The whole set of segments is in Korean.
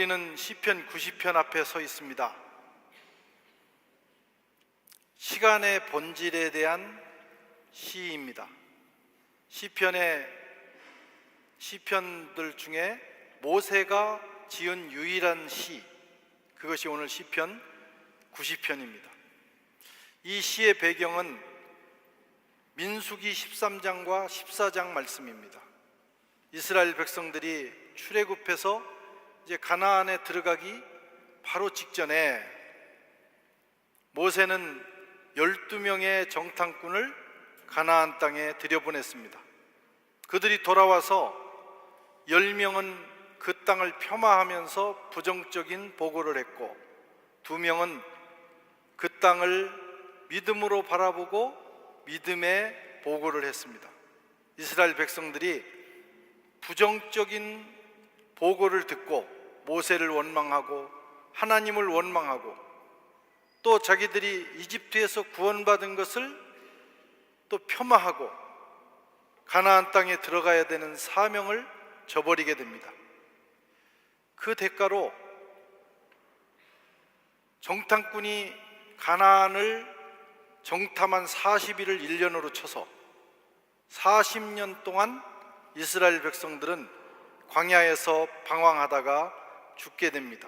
우리는 시편 90편 앞에 서 있습니다. 시간의 본질에 대한 시입니다. 시편의 시편들 중에 모세가 지은 유일한 시 그것이 오늘 시편 90편입니다. 이 시의 배경은 민수기 13장과 14장 말씀입니다. 이스라엘 백성들이 출애굽해서 이제 가나안에 들어가기 바로 직전에 모세는 12명의 정탐꾼을 가나안 땅에 들여보냈습니다. 그들이 돌아와서 10명은 그 땅을 폄하하면서 부정적인 보고를 했고 두 명은 그 땅을 믿음으로 바라보고 믿음의 보고를 했습니다. 이스라엘 백성들이 부정적인 보고를 듣고 모세를 원망하고 하나님을 원망하고 또 자기들이 이집트에서 구원받은 것을 또 폄하하고 가나안 땅에 들어가야 되는 사명을 저버리게 됩니다. 그 대가로 정탐꾼이 가나안을 정탐한 40일을 1년으로 쳐서 40년 동안 이스라엘 백성들은 광야에서 방황하다가 죽게 됩니다.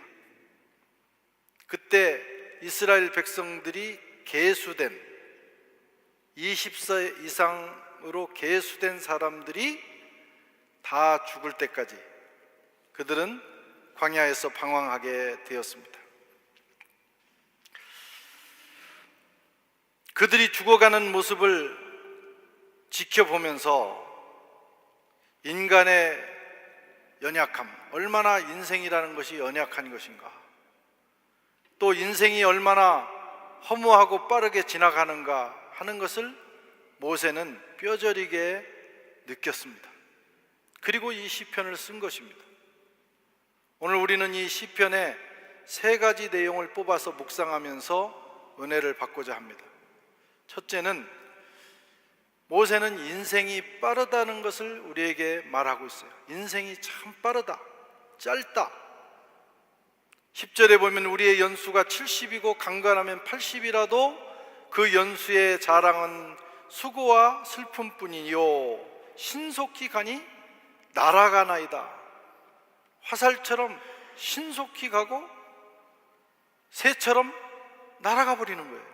그때 이스라엘 백성들이 계수된 20세 이상으로 계수된 사람들이 다 죽을 때까지 그들은 광야에서 방황하게 되었습니다. 그들이 죽어가는 모습을 지켜보면서 인간의 연약함, 얼마나 인생이라는 것이 연약한 것인가, 또 인생이 얼마나 허무하고 빠르게 지나가는가 하는 것을 모세는 뼈저리게 느꼈습니다. 그리고 이 시편을 쓴 것입니다. 오늘 우리는 이 시편의 세 가지 내용을 뽑아서 묵상하면서 은혜를 받고자 합니다. 첫째는 모세는 인생이 빠르다는 것을 우리에게 말하고 있어요. 인생이 참 빠르다, 짧다. 10절에 보면 우리의 연수가 70이고 강간하면 80이라도 그 연수의 자랑은 수고와 슬픔뿐이요 신속히 가니 날아가나이다. 화살처럼 신속히 가고 새처럼 날아가 버리는 거예요.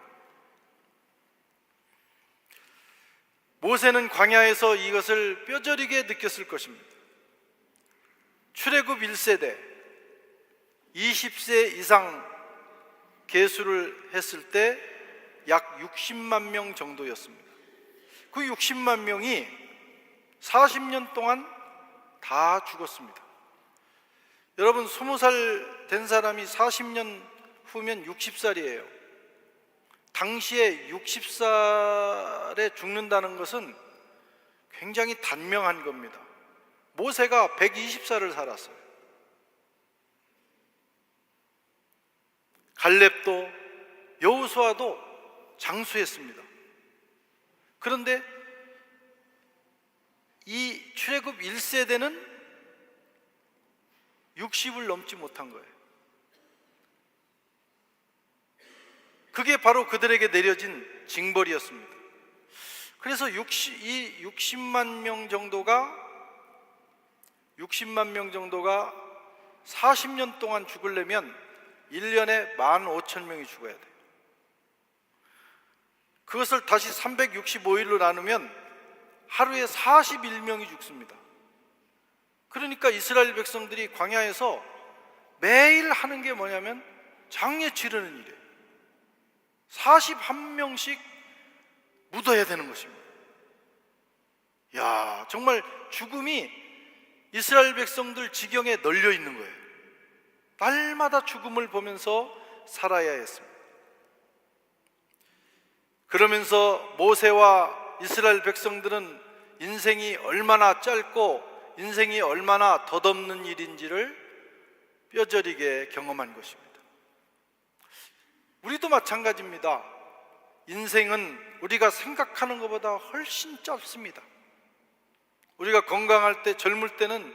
모세는 광야에서 이것을 뼈저리게 느꼈을 것입니다. 출애굽 1세대 20세 이상 계수를 했을 때 약 60만 명 정도였습니다. 그 60만 명이 40년 동안 다 죽었습니다. 여러분 20살 된 사람이 40년 후면 60살이에요. 당시에 60살에 죽는다는 것은 굉장히 단명한 겁니다. 모세가 120살을 살았어요. 갈렙도 여우수아도 장수했습니다. 그런데 이 출애굽 1세대는 60을 넘지 못한 거예요. 그게 바로 그들에게 내려진 징벌이었습니다. 그래서 60, 이 60만 명 정도가 60만 명 정도가 40년 동안 죽으려면 1년에 1만 5천 명이 죽어야 돼요. 그것을 다시 365일로 나누면 하루에 41명이 죽습니다. 그러니까 이스라엘 백성들이 광야에서 매일 하는 게 뭐냐면 장례 치르는 일이에요. 41명씩 묻어야 되는 것입니다. 야, 정말 죽음이 이스라엘 백성들 지경에 널려 있는 거예요. 날마다 죽음을 보면서 살아야 했습니다. 그러면서 모세와 이스라엘 백성들은 인생이 얼마나 짧고 인생이 얼마나 덧없는 일인지를 뼈저리게 경험한 것입니다. 우리도 마찬가지입니다. 인생은 우리가 생각하는 것보다 훨씬 짧습니다. 우리가 건강할 때 젊을 때는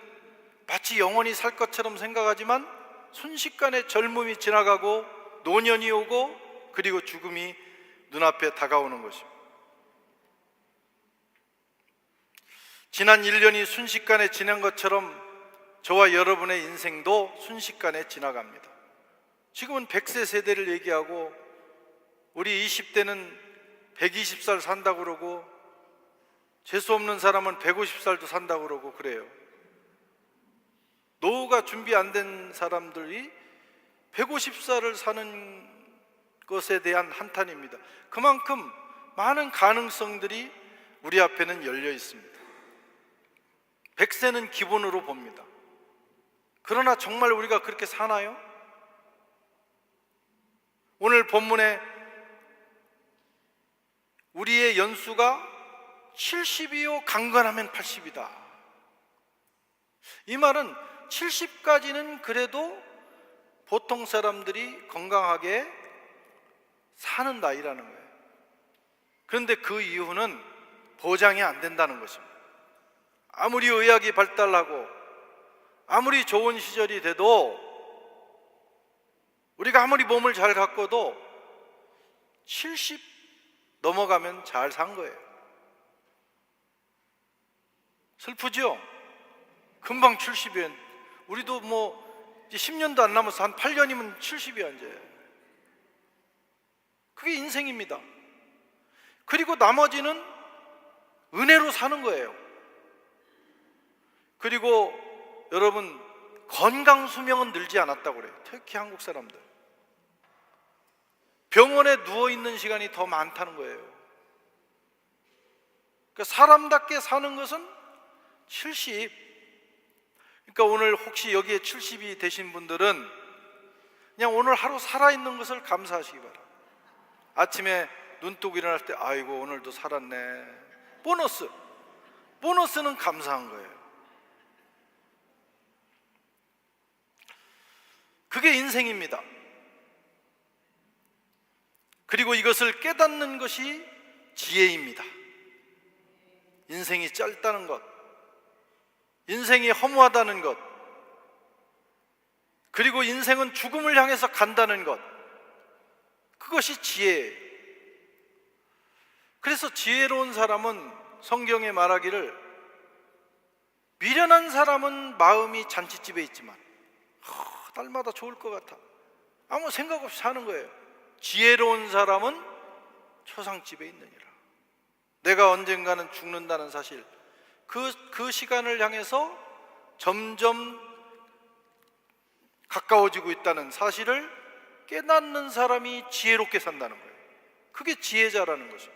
마치 영원히 살 것처럼 생각하지만 순식간에 젊음이 지나가고 노년이 오고 그리고 죽음이 눈앞에 다가오는 것입니다. 지난 1년이 순식간에 지난 것처럼 저와 여러분의 인생도 순식간에 지나갑니다. 지금은 100세 세대를 얘기하고 우리 20대는 120살 산다고 그러고 재수 없는 사람은 150살도 산다고 그러고 그래요. 노후가 준비 안 된 사람들이 150살을 사는 것에 대한 한탄입니다. 그만큼 많은 가능성들이 우리 앞에는 열려 있습니다. 100세는 기본으로 봅니다. 그러나 정말 우리가 그렇게 사나요? 오늘 본문에 우리의 연수가 70이요 강건하면 80이다. 이 말은 70까지는 그래도 보통 사람들이 건강하게 사는 나이라는 거예요. 그런데 그 이유는 보장이 안 된다는 것입니다. 아무리 의학이 발달하고 아무리 좋은 시절이 돼도 우리가 아무리 몸을 잘 가꿔도 70 넘어가면 잘 산 거예요. 슬프죠? 금방 70이면 우리도 뭐 이제 10년도 안 남아서 한 8년이면 70이야 이제. 그게 인생입니다. 그리고 나머지는 은혜로 사는 거예요. 그리고 여러분 건강 수명은 늘지 않았다고 그래요. 특히 한국 사람들. 병원에 누워 있는 시간이 더 많다는 거예요. 그러니까 사람답게 사는 것은 70. 그러니까 오늘 혹시 여기에 70이 되신 분들은 그냥 오늘 하루 살아 있는 것을 감사하시기 바랍니다. 아침에 눈 뜨고 일어날 때 아이고 오늘도 살았네. 보너스. 보너스는 감사한 거예요. 그게 인생입니다. 그리고 이것을 깨닫는 것이 지혜입니다. 인생이 짧다는 것, 인생이 허무하다는 것, 그리고 인생은 죽음을 향해서 간다는 것, 그것이 지혜예요. 그래서 지혜로운 사람은 성경에 말하기를 미련한 사람은 마음이 잔치집에 있지만 하, 날마다 좋을 것 같아. 아무 생각 없이 사는 거예요. 지혜로운 사람은 초상집에 있느니라. 내가 언젠가는 죽는다는 사실, 그, 그 시간을 향해서 점점 가까워지고 있다는 사실을 깨닫는 사람이 지혜롭게 산다는 거예요. 그게 지혜자라는 거죠.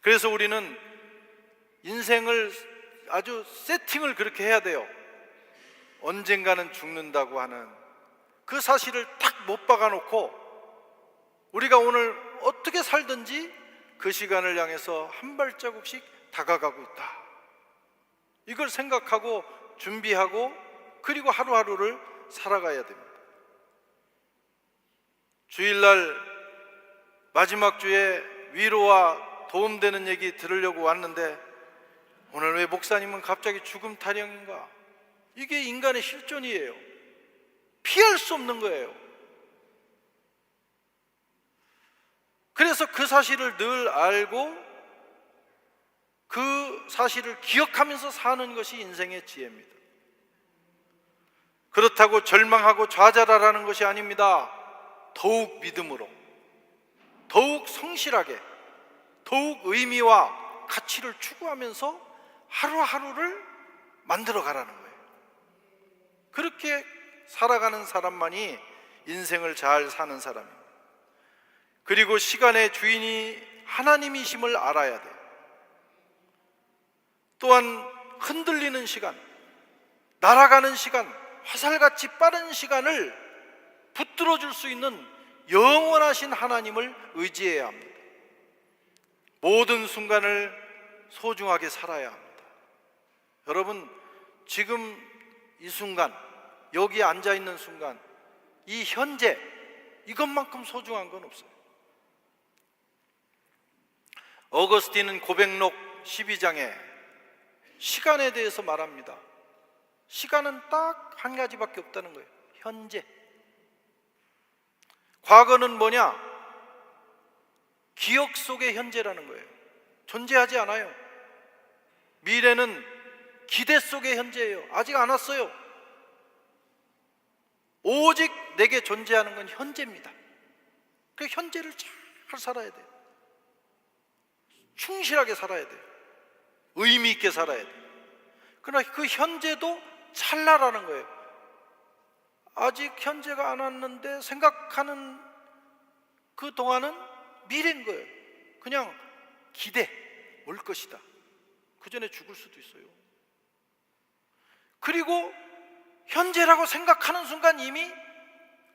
그래서 우리는 인생을 아주 세팅을 그렇게 해야 돼요. 언젠가는 죽는다고 하는 그 사실을 탁못 박아 놓고 우리가 오늘 어떻게 살든지 그 시간을 향해서 한 발자국씩 다가가고 있다. 이걸 생각하고 준비하고 그리고 하루하루를 살아가야 됩니다. 주일날 마지막 주에 위로와 도움되는 얘기 들으려고 왔는데 오늘 왜 목사님은 갑자기 죽음 타령인가? 이게 인간의 실존이에요. 피할 수 없는 거예요. 그래서 그 사실을 늘 알고 그 사실을 기억하면서 사는 것이 인생의 지혜입니다. 그렇다고 절망하고 좌절하라는 것이 아닙니다. 더욱 믿음으로, 더욱 성실하게, 더욱 의미와 가치를 추구하면서 하루하루를 만들어 가라는 거예요. 그렇게 살아가는 사람만이 인생을 잘 사는 사람입니다. 그리고 시간의 주인이 하나님이심을 알아야 돼요. 또한 흔들리는 시간, 날아가는 시간, 화살같이 빠른 시간을 붙들어 줄 수 있는 영원하신 하나님을 의지해야 합니다. 모든 순간을 소중하게 살아야 합니다. 여러분, 지금 이 순간, 여기 앉아 있는 순간, 이 현재, 이것만큼 소중한 건 없어요. 어거스틴은 고백록 12장에 시간에 대해서 말합니다. 시간은 딱 한 가지밖에 없다는 거예요. 현재. 과거는 뭐냐? 기억 속의 현재라는 거예요. 존재하지 않아요. 미래는 기대 속의 현재예요. 아직 안 왔어요. 오직 내게 존재하는 건 현재입니다. 그 현재를 잘 살아야 돼요. 충실하게 살아야 돼요. 의미 있게 살아야 돼요. 그러나 그 현재도 찰나라는 거예요. 아직 현재가 안 왔는데 생각하는 그 동안은 미래인 거예요. 그냥 기대 올 것이다. 그 전에 죽을 수도 있어요. 그리고 현재라고 생각하는 순간 이미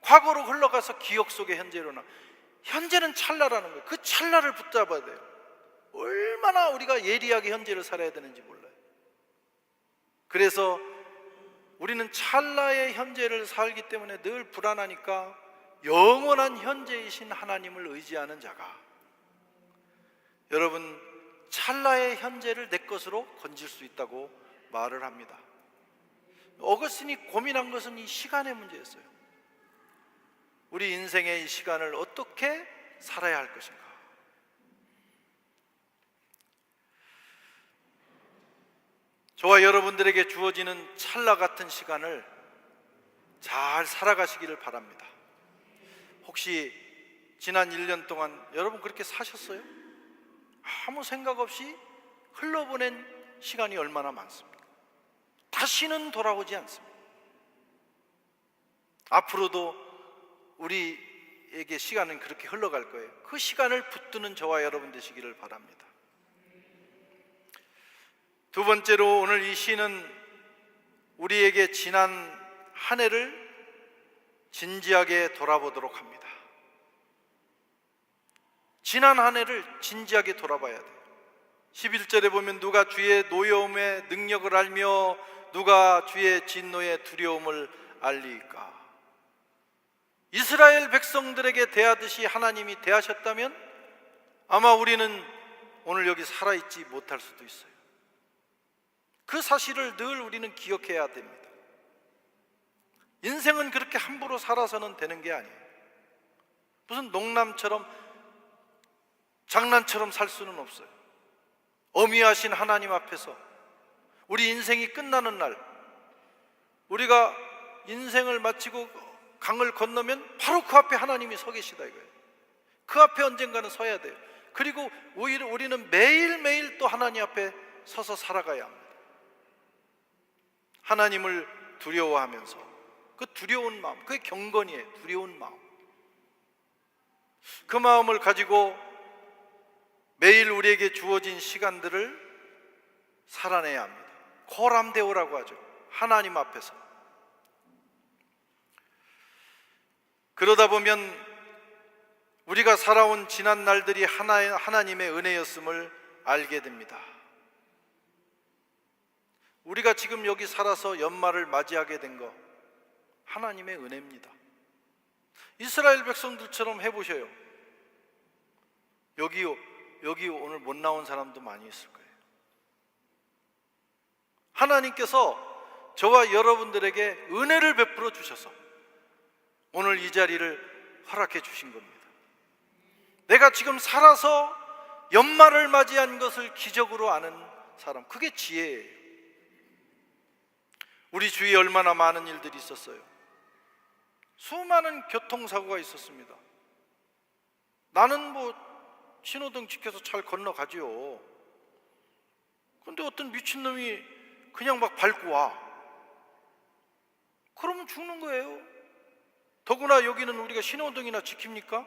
과거로 흘러가서 기억 속의 현재로 나. 현재는 찰나라는 거예요. 그 찰나를 붙잡아야 돼요. 얼마나 우리가 예리하게 현재를 살아야 되는지 몰라요. 그래서 우리는 찰나의 현재를 살기 때문에 늘 불안하니까 영원한 현재이신 하나님을 의지하는 자가 여러분 찰나의 현재를 내 것으로 건질 수 있다고 말을 합니다. 어거스틴이 고민한 것은 이 시간의 문제였어요. 우리 인생의 이 시간을 어떻게 살아야 할 것인가? 저와 여러분들에게 주어지는 찰나 같은 시간을 잘 살아가시기를 바랍니다. 혹시 지난 1년 동안 여러분 그렇게 사셨어요? 아무 생각 없이 흘러보낸 시간이 얼마나 많습니까? 다시는 돌아오지 않습니다. 앞으로도 우리에게 시간은 그렇게 흘러갈 거예요. 그 시간을 붙드는 저와 여러분 되시기를 바랍니다. 두 번째로 오늘 이 시는 우리에게 지난 한 해를 진지하게 돌아보도록 합니다. 지난 한 해를 진지하게 돌아봐야 돼요. 11절에 보면 누가 주의 노여움의 능력을 알며 누가 주의 진노의 두려움을 알리까? 이스라엘 백성들에게 대하듯이 하나님이 대하셨다면 아마 우리는 오늘 여기 살아있지 못할 수도 있어요. 그 사실을 늘 우리는 기억해야 됩니다. 인생은 그렇게 함부로 살아서는 되는 게 아니에요. 무슨 농남처럼 장난처럼 살 수는 없어요. 어미하신 하나님 앞에서 우리 인생이 끝나는 날 우리가 인생을 마치고 강을 건너면 바로 그 앞에 하나님이 서 계시다 이거예요. 그 앞에 언젠가는 서야 돼요. 그리고 오히려 우리는 매일매일 또 하나님 앞에 서서 살아가야 합니다. 하나님을 두려워하면서 그 두려운 마음, 그게 경건이에요. 두려운 마음. 그 마음을 가지고 매일 우리에게 주어진 시간들을 살아내야 합니다. 코람데오라고 하죠. 하나님 앞에서. 그러다 보면 우리가 살아온 지난 날들이 하나, 하나님의 은혜였음을 알게 됩니다. 우리가 지금 여기 살아서 연말을 맞이하게 된 거 하나님의 은혜입니다. 이스라엘 백성들처럼 해보셔요. 여기 여기 오늘 못 나온 사람도 많이 있을 거예요. 하나님께서 저와 여러분들에게 은혜를 베풀어 주셔서 오늘 이 자리를 허락해 주신 겁니다. 내가 지금 살아서 연말을 맞이한 것을 기적으로 아는 사람, 그게 지혜예요. 우리 주위에 얼마나 많은 일들이 있었어요. 수많은 교통사고가 있었습니다. 나는 뭐 신호등 지켜서 잘 건너가지요. 근데 어떤 미친놈이 그냥 막 밟고 와. 그러면 죽는 거예요. 더구나 여기는 우리가 신호등이나 지킵니까?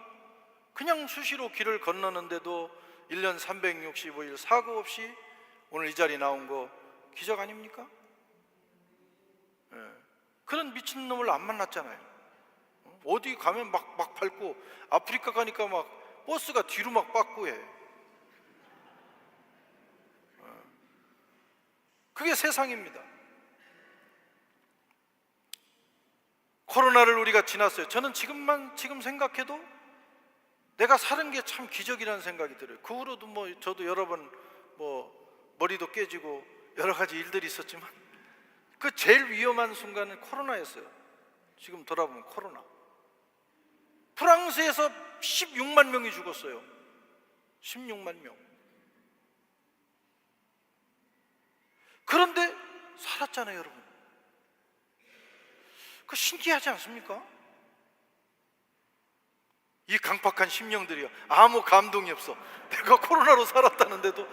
그냥 수시로 길을 건너는데도 1년 365일 사고 없이 오늘 이 자리 나온 거 기적 아닙니까? 예. 그런 미친놈을 안 만났잖아요. 어디 가면 막, 막 밟고 아프리카 가니까 막 버스가 뒤로 막 빠꾸 해. 그게 세상입니다. 코로나를 우리가 지났어요. 저는 지금만 지금 생각해도 내가 사는 게 참 기적이라는 생각이 들어요. 그 후로도 뭐 저도 여러 번 뭐 머리도 깨지고 여러 가지 일들이 있었지만 그 제일 위험한 순간은 코로나였어요. 지금 돌아보면 코로나. 프랑스에서 16만 명이 죽었어요. 16만 명. 그런데 살았잖아요, 여러분. 그 신기하지 않습니까? 이 강팍한 심령들이요. 아무 감동이 없어. 내가 코로나로 살았다는데도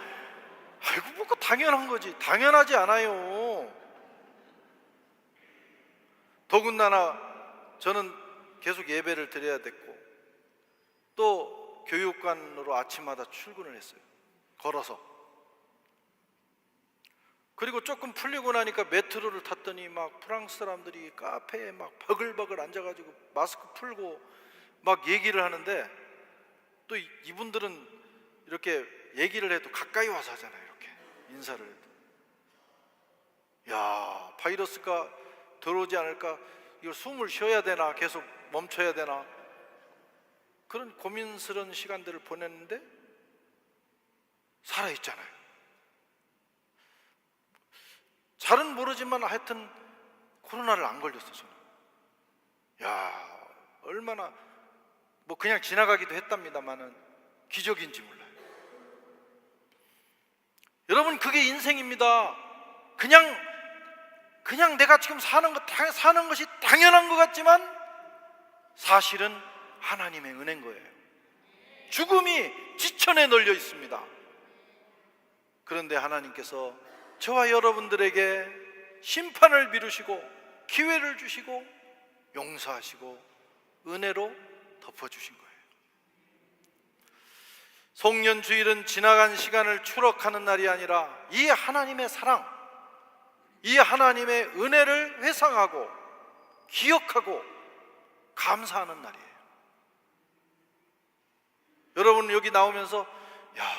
아이고 뭐그 당연한 거지. 당연하지 않아요. 더군다나 저는 계속 예배를 드려야 됐고 또 교육관으로 아침마다 출근을 했어요. 걸어서. 그리고 조금 풀리고 나니까 메트로를 탔더니 막 프랑스 사람들이 카페에 막 버글버글 앉아가지고 마스크 풀고 막 얘기를 하는데 또 이- 이분들은 이렇게 얘기를 해도 가까이 와서 하잖아요. 이렇게 인사를 해도. 야 바이러스가 들어오지 않을까? 이걸 숨을 쉬어야 되나? 계속 멈춰야 되나? 그런 고민스러운 시간들을 보냈는데 살아있잖아요. 잘은 모르지만 하여튼 코로나를 안 걸렸어 저는. 야 얼마나 뭐 그냥 지나가기도 했답니다만은 기적인지 몰라요. 여러분 그게 인생입니다. 그냥 그냥 내가 지금 사는 것 당- 사는 것이 당연한 것 같지만 사실은 하나님의 은혜인 거예요. 죽음이 지천에 널려 있습니다. 그런데 하나님께서 저와 여러분들에게 심판을 미루시고 기회를 주시고 용서하시고 은혜로 덮어주신 거예요. 송년 주일은 지나간 시간을 추억하는 날이 아니라 이 하나님의 사랑, 이 하나님의 은혜를 회상하고 기억하고 감사하는 날이에요. 여러분 여기 나오면서 야,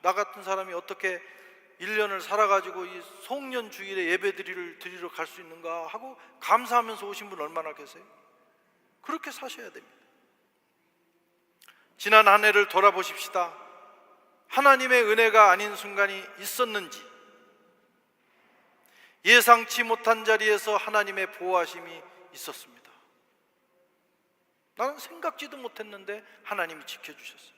나 같은 사람이 어떻게 1년을 살아가지고 이 송년 주일에 예배 드리를 드리러 갈 수 있는가 하고 감사하면서 오신 분 얼마나 계세요? 그렇게 사셔야 됩니다. 지난 한 해를 돌아보십시다. 하나님의 은혜가 아닌 순간이 있었는지, 예상치 못한 자리에서 하나님의 보호하심이 있었습니다. 나는 생각지도 못했는데 하나님이 지켜주셨어요.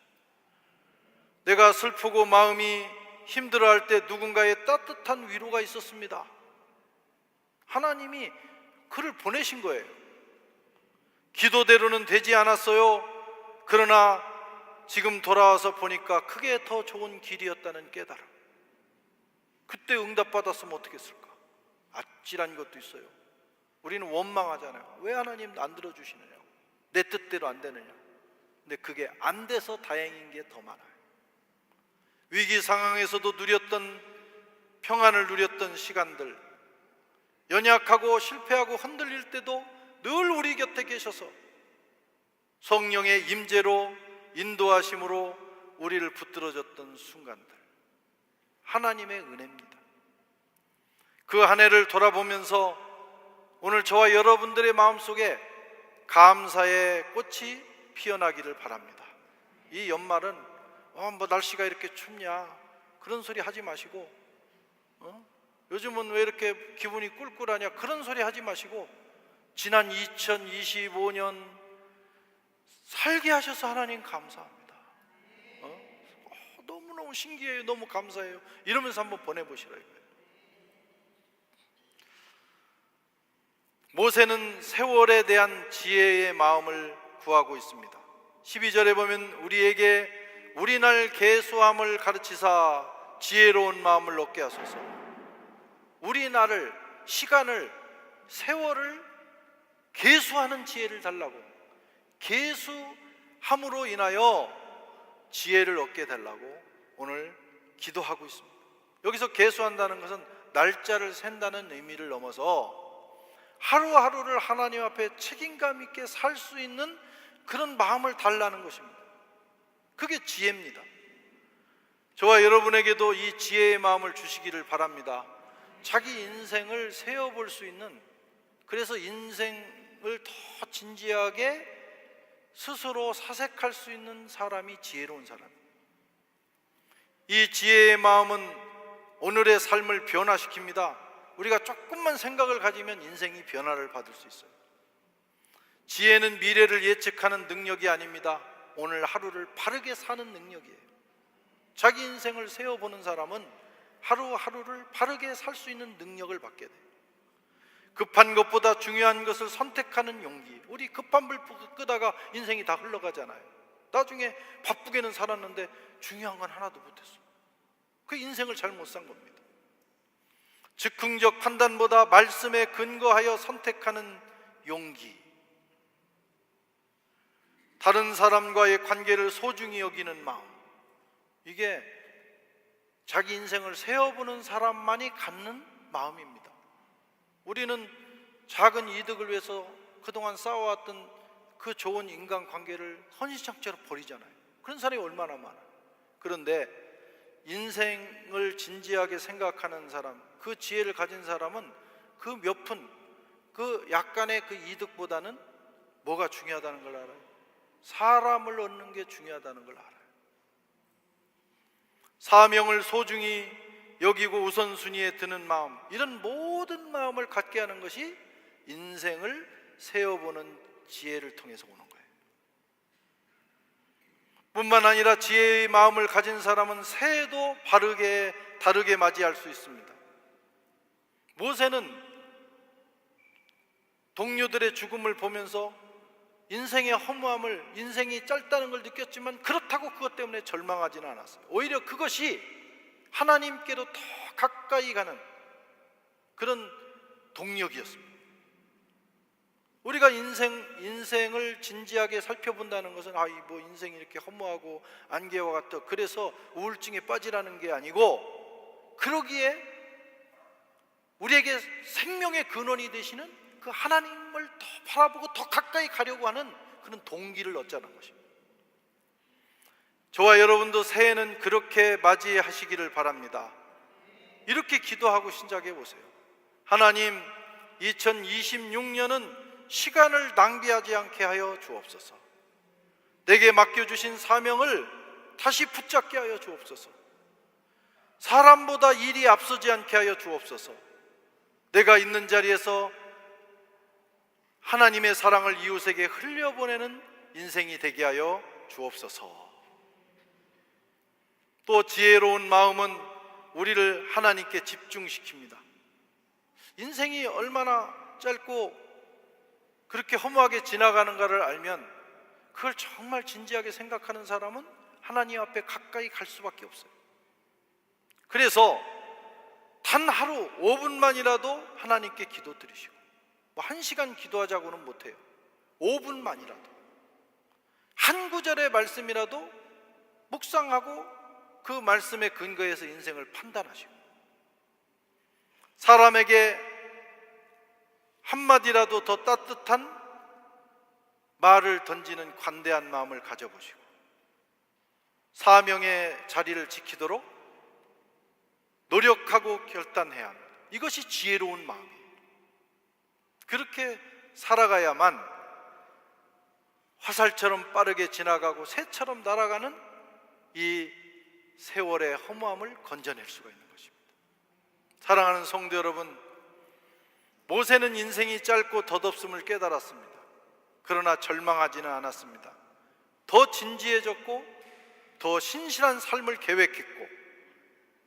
내가 슬프고 마음이 힘들어할 때 누군가의 따뜻한 위로가 있었습니다. 하나님이 그를 보내신 거예요. 기도대로는 되지 않았어요. 그러나 지금 돌아와서 보니까 크게 더 좋은 길이었다는 깨달음. 그때 응답받았으면 어떻게 했을까? 아찔한 것도 있어요. 우리는 원망하잖아요. 왜 하나님 안 들어주시느냐? 내 뜻대로 안 되느냐? 근데 그게 안 돼서 다행인 게 더 많아요. 위기 상황에서도 누렸던 평안을 누렸던 시간들, 연약하고 실패하고 흔들릴 때도 늘 우리 곁에 계셔서 성령의 임재로 인도하심으로 우리를 붙들어줬던 순간들 하나님의 은혜입니다. 그 한 해를 돌아보면서 오늘 저와 여러분들의 마음속에 감사의 꽃이 피어나기를 바랍니다. 이 연말은 어, 뭐 날씨가 이렇게 춥냐 그런 소리 하지 마시고 어? 요즘은 왜 이렇게 기분이 꿀꿀하냐 그런 소리 하지 마시고 지난 2025년 살게 하셔서 하나님 감사합니다. 어? 어, 너무너무 신기해요. 너무 감사해요. 이러면서 한번 보내보시라 이거예요. 모세는 세월에 대한 지혜의 마음을 구하고 있습니다. 12절에 보면 우리에게 우리 날 계수함을 가르치사 지혜로운 마음을 얻게 하소서. 우리 날을 시간을 세월을 계수하는 지혜를 달라고 계수함으로 인하여 지혜를 얻게 달라고 오늘 기도하고 있습니다. 여기서 계수한다는 것은 날짜를 센다는 의미를 넘어서 하루하루를 하나님 앞에 책임감 있게 살 수 있는 그런 마음을 달라는 것입니다. 그게 지혜입니다. 저와 여러분에게도 이 지혜의 마음을 주시기를 바랍니다. 자기 인생을 세어볼 수 있는 그래서 인생을 더 진지하게 스스로 사색할 수 있는 사람이 지혜로운 사람. 이 지혜의 마음은 오늘의 삶을 변화시킵니다. 우리가 조금만 생각을 가지면 인생이 변화를 받을 수 있어요. 지혜는 미래를 예측하는 능력이 아닙니다. 오늘 하루를 바르게 사는 능력이에요. 자기 인생을 세워보는 사람은 하루하루를 바르게 살 수 있는 능력을 받게 돼요. 급한 것보다 중요한 것을 선택하는 용기. 우리 급한 불 끄다가 인생이 다 흘러가잖아요. 나중에 바쁘게는 살았는데 중요한 건 하나도 못했어. 그 인생을 잘못 산 겁니다. 즉흥적 판단보다 말씀에 근거하여 선택하는 용기. 다른 사람과의 관계를 소중히 여기는 마음. 이게 자기 인생을 세워보는 사람만이 갖는 마음입니다. 우리는 작은 이득을 위해서 그동안 쌓아왔던 그 좋은 인간 관계를 헌신창체로 버리잖아요. 그런 사람이 얼마나 많아요. 그런데 인생을 진지하게 생각하는 사람, 그 지혜를 가진 사람은 그 몇 푼, 그 약간의 그 이득보다는 뭐가 중요하다는 걸 알아요. 사람을 얻는 게 중요하다는 걸 알아요. 사명을 소중히 여기고 우선순위에 드는 마음, 이런 모든 마음을 갖게 하는 것이 인생을 세워보는 지혜를 통해서 오는 거예요. 뿐만 아니라 지혜의 마음을 가진 사람은 새해도 바르게 다르게 맞이할 수 있습니다. 모세는 동료들의 죽음을 보면서 인생의 허무함을 인생이 짧다는 걸 느꼈지만 그렇다고 그것 때문에 절망하지는 않았어요. 오히려 그것이 하나님께로 더 가까이 가는 그런 동력이었습니다. 우리가 인생 인생을 진지하게 살펴본다는 것은 아 뭐 인생이 이렇게 허무하고 안개와 같다. 그래서 우울증에 빠지라는 게 아니고 그러기에 우리에게 생명의 근원이 되시는 그 하나님을 더 바라보고 더 가까이 가려고 하는 그런 동기를 얻자는 것입니다. 저와 여러분도 새해는 그렇게 맞이하시기를 바랍니다. 이렇게 기도하고 신작해 보세요. 하나님, 2026년은 시간을 낭비하지 않게 하여 주옵소서. 내게 맡겨주신 사명을 다시 붙잡게 하여 주옵소서. 사람보다 일이 앞서지 않게 하여 주옵소서. 내가 있는 자리에서 하나님의 사랑을 이웃에게 흘려보내는 인생이 되게 하여 주옵소서. 또 지혜로운 마음은 우리를 하나님께 집중시킵니다. 인생이 얼마나 짧고 그렇게 허무하게 지나가는가를 알면 그걸 정말 진지하게 생각하는 사람은 하나님 앞에 가까이 갈 수밖에 없어요. 그래서 단 하루 5분만이라도 하나님께 기도 드리시고 뭐한 시간 기도하자고는 못해요. 5분만이라도 한 구절의 말씀이라도 묵상하고 그 말씀에 근거해서 인생을 판단하시고 사람에게 한마디라도 더 따뜻한 말을 던지는 관대한 마음을 가져보시고 사명의 자리를 지키도록 노력하고 결단해야 합니다. 이것이 지혜로운 마음이에요. 그렇게 살아가야만 화살처럼 빠르게 지나가고 새처럼 날아가는 이 세월의 허무함을 건져낼 수가 있는 것입니다. 사랑하는 성도 여러분, 모세는 인생이 짧고 덧없음을 깨달았습니다. 그러나 절망하지는 않았습니다. 더 진지해졌고 더 신실한 삶을 계획했고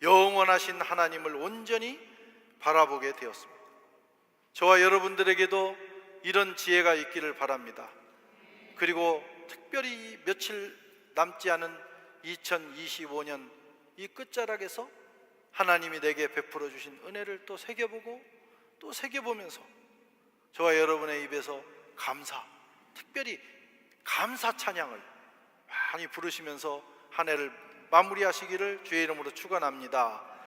영원하신 하나님을 온전히 바라보게 되었습니다. 저와 여러분들에게도 이런 지혜가 있기를 바랍니다. 그리고 특별히 며칠 남지 않은 2025년 이 끝자락에서 하나님이 내게 베풀어 주신 은혜를 또 새겨보고 또 새겨보면서 저와 여러분의 입에서 감사, 특별히 감사 찬양을 많이 부르시면서 한 해를 마무리하시기를 주의 이름으로 축원합니다.